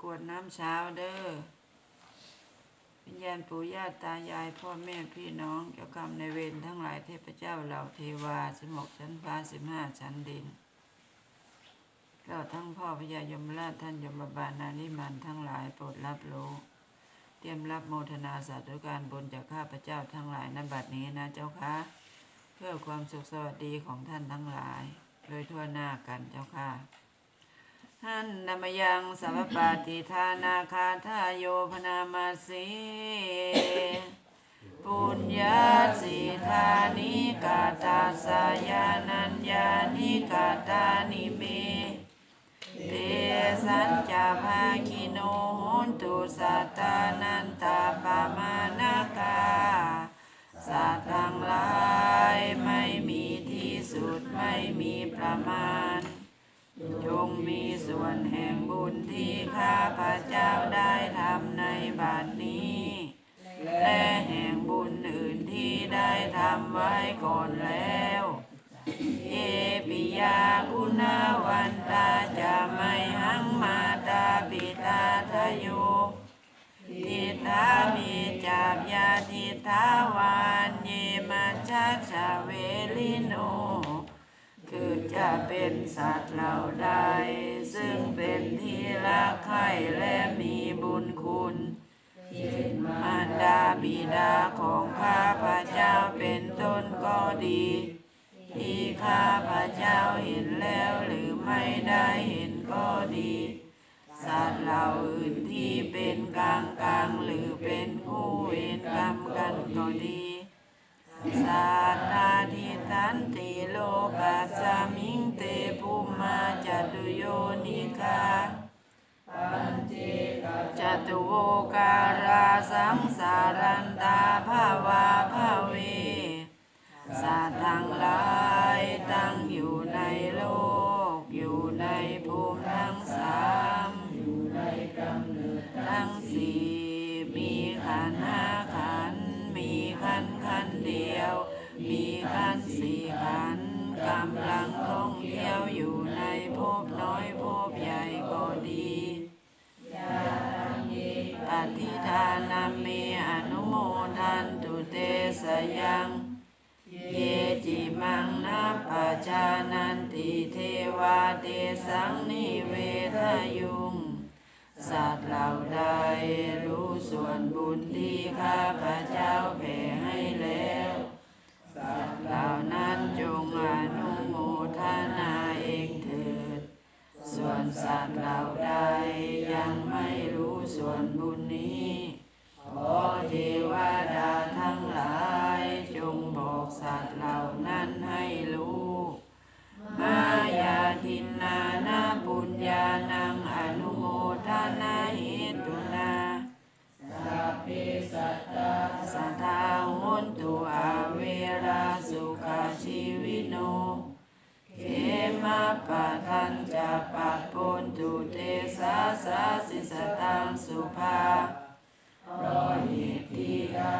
กวดน้ำเช้าเด้อวิญญาณปู่ย่าตายายพ่อแม่พี่น้องเจ้ากรรมในเวรทั้งหลายเทพเจ้าเหล่าเทวาสิบหกชั้นฟ้าสิบห้าชั้นดินเราทั้งพ่อพญายมราชท่านยมบาลนานิมันทั้งหลายโปรดรับรู้เตรียมรับโมทนาสาธุการบุญจากข้าพเจ้าทั้งหลายณบัดนี้นะเจ้าค่ะเพื่อความสุขสวัสดีของท่านทั้งหลาย โดยทั่วหน้ากันเจ้าค่ะ ท่านนามยังสัพปาติทานาคาทายโยพนามาสีปุญญาสิธานิกาตาสายานัญญานิกาตานิเมเตสัญจาภาคิโนโหนตุสัตตานันตาปามานาคาสัตว์ทั้งหลายไม่มีที่สุดไม่มีประมาณ มีส่วนแห่งบุญที่ข้าพระเจ้าได้ทำในบัดนี้ และแห่งบุญอื่นที่ได้ทำไว้ก่อนแล้ว เอปิยาคุณาวันตาจะไม่หังมาตาปิตาทะโยทิทามีจับยาทิทา จะเป็นสัตว์เหล่าใด ซึ่งเป็นที่รักใคร่และมีบุญคุณมารดาบิดาของข้าพระเจ้าเป็นต้นก็ดี ที่ข้าพระเจ้าเห็นแล้วหรือไม่ได้เห็นก็ดี สัตว์เหล่าอื่นที่เป็นกลางกลางหรือเป็นคู่เวรกรรมกันก็ดี สัตตาทิตันติโล ตุโวการาสังสารันตาภาวาภาวีสัตว์ทั้งหลายตั้งอยู่ นุโมทันตุเตสยัง เยจิมังนัปปะจานันติเทวาเตสังนิเวทยุง สัตว์เหล่าใดรู้ส่วนบุญที่ข้าพระเจ้าแผ่ให้แล้ว สัตว์เหล่านั้นจงอนุโมทนาเองเถิด ส่วนสัตว์เหล่าใดยังไม่รู้ส่วนบุญนี้ สัตตาสัทธาหุนตุอาเวราสุขาชีวิโนเขมาปะทันจะปะปนตุเตสาสาสิสตังสุภาเพราะเหตุที่ได้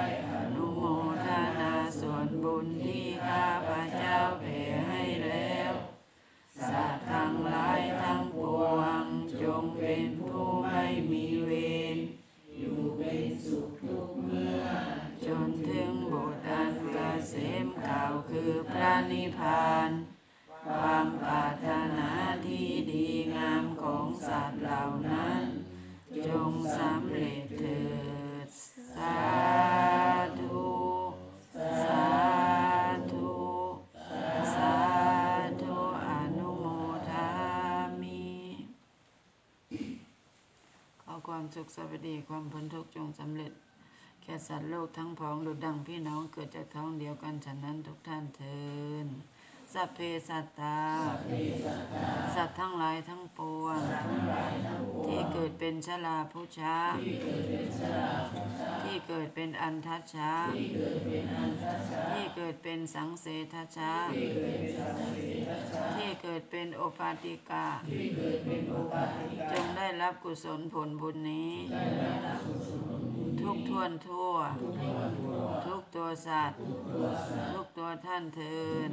คือพระนิพพาน ความปรารถนาที่ดีงามของสัตว์เหล่านั้น จงสำเร็จเถิดสาธุสาธุสาธุอนุโมทามิขอความสุขสวัสดีความพ้นทุกข์จงสำเร็จ แค่สัตว์โลกทั้งพ้องดุจดังพี่น้องเกิดจากท้องเดียวกันฉะนั้นทุกท่านเทินสัพเพสัตตา สัตว์ทั้งหลายทั้งปวง ที่เกิดเป็นชลาผู้ช้า ที่เกิดเป็นอันทัชชาที่เกิดเป็นสังเสทัชชาที่เกิดเป็นโอปาติกา จงได้รับกุศลผลบุญนี้ ทุกทวนทั่ว ทุกตัวสัตว์ ทุกตัวท่านเทิน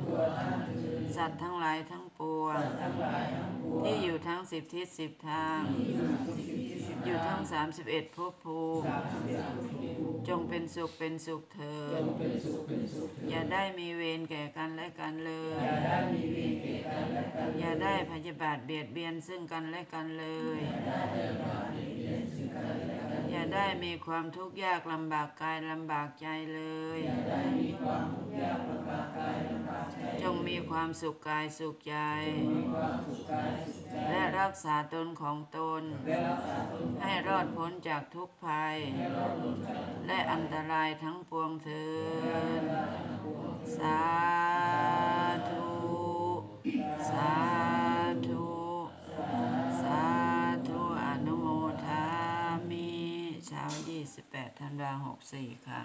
สัตว์ทั้งหลายทั้งปวง ที่อยู่ทั้งสิบทิศสิบทางสามสิบเอ็ดภพภูมิ จงเป็นสุขเป็นสุขเถิดอย่าได้มีเวรแก่กันและกันเลย อย่าได้พยาบาทเบียดเบียนซึ่งกันและกันเลยอย่า ได้มีความทุกข์ยากลำบากกายลำบากใจเลย จงมีความสุขกายสุขใจ และรักษาตนของตน ให้รอดพ้นจากทุกภัย และอันตรายทั้งปวงเถิดสาธุ สา แปดธันวาหกสี่ค่ะ